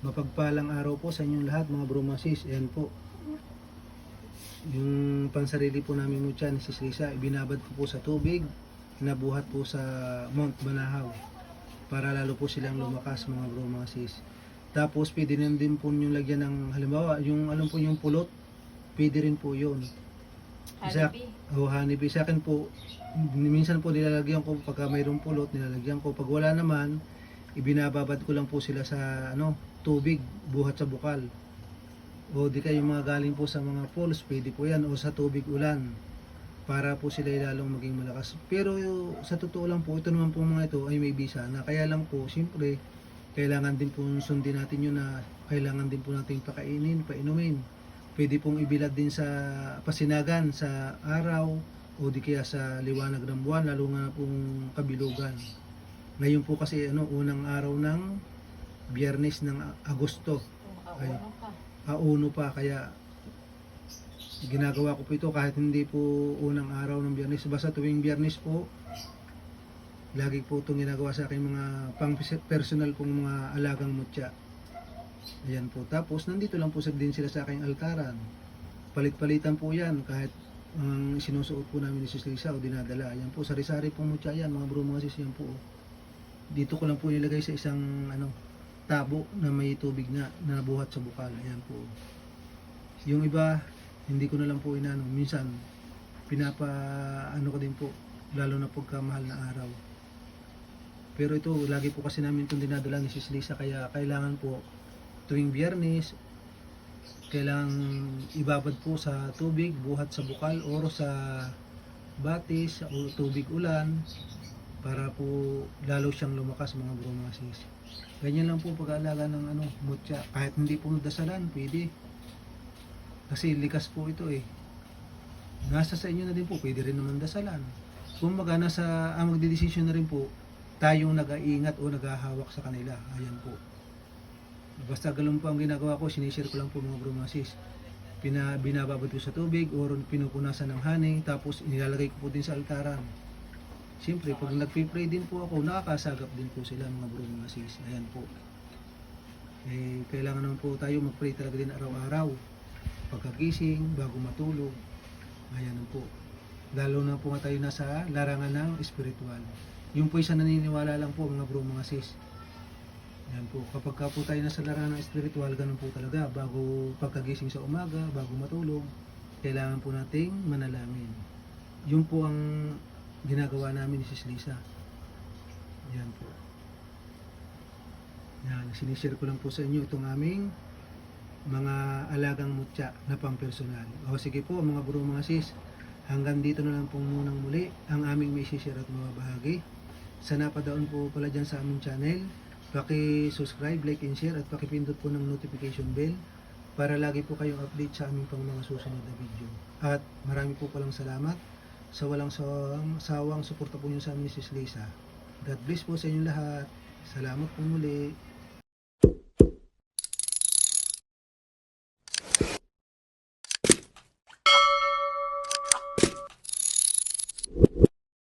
Mapagpalang araw po sa inyong lahat mga bromasis. Ayan po. Yung pansarili po namin mo ni Sis Lisa, ibinabad ko po sa tubig, nabuhat po sa Mount Banahaw para lalo po silang lumakas mga bromasis. Tapos pwede rin din po yung lagyan ng halimbawa, yung alam po yung pulot, pwede rin po yun. Halibi. oh, honeybee. Sa akin po, minsan po nilalagyan ko pagka mayroong pulot, nilalagyan ko. Pag wala naman, ibinababad ko lang po sila sa ano, tubig, buhat sa bukal. O di kayo mga galing po sa mga falls, pwede po yan. O sa tubig ulan, para po sila lalong maging malakas. Pero sa totoo lang po, ito naman po mga ito ay may bisa na. Kaya lang po, siyempre, kailangan din po sundin natin yun na kailangan din po natin pakainin, painumin. Pwede pong ibilad din sa pasinagan, sa araw, o di kaya sa liwanag ng buwan, lalo nga pong kabilugan. Ngayon po kasi ano, unang araw ng biyernes ng Agosto, Ay. auno pa, kaya ginagawa ko po ito kahit hindi po unang araw ng biyernes. Basta tuwing biyernes po, lagi po itong ginagawa sa aking mga pang personal pong mga alagang mutya. Ayan po. Tapos nandito lang po sa din sila sa aking altaran. Palit-palitan po yan kahit ang sinusuot po namin ni Sis Lisa o dinadala. Ayan po, sari-sari pong mutya yan, mga bro, mga sis, yan po. Dito ko lang po nilagay sa isang ano, tabo na may tubig na nabuhat sa bukal. Ayan po. Yung iba, hindi ko na lang po inano. Minsan, pinapa ano ko din po, lalo na pagka mahal na araw. Pero ito, lagi po kasi namin itong dinadala ni Sis Lisa, kaya kailangan po tuwing biyernes, kailangan ibabad po sa tubig, buhat sa bukal, or sa batis, o tubig ulan, para po lalo siyang lumakas mga bro. Ganyan lang po pag-aalaga ng ano, mutya. Kahit hindi po dasalan, pwede. Kasi likas po ito eh. Nasa sa inyo na din po, pwede rin naman dasalan. Kung maga nasa, ang magdidesisyon na rin po, tayong nag-iingat o naghahawak sa kanila. Ayan po. Basta galon po ang ginagawa ko, sinishare ko lang po mga bro mga. Pina, binababad ko sa tubig or pinupunasan ng honey, tapos inilalagay ko po din sa altaran. Siyempre, pag nagpi-pray din po ako, nakakasagap din po sila mga bro mga sis. Ayan po. Eh, kailangan naman po tayo mag-pray talaga din araw-araw. Pagkagising, bago matulog. Ayan po. Lalo na po nga tayo nasa larangan ng spiritual. Yung po isa naniniwala lang po mga bro mga sis. Ayan po. Kapag ka po tayo nasa larangan ng spiritual, ganun po talaga. Bago pagkagising sa umaga, bago matulog, kailangan po nating manalangin. Yun po ang ginagawa namin ni Sis Lisa. Yan po. Yan, sinishare ko lang po sa inyo itong aming mga alagang mutya na pang personal. O sige po mga bro mga sis, hanggang dito na lang po munang muli ang aming may share at mga bahagi. Sa napadaon po pala dyan sa aming channel, paki-subscribe, like and share at pakipindot po ng notification bell para lagi po kayong update sa aming pang mga susunod na video. At marami po palang salamat sa walang sawang, sawang suporta po niyo sa Sis Lisa. God bless po sa inyong lahat. Salamat po muli.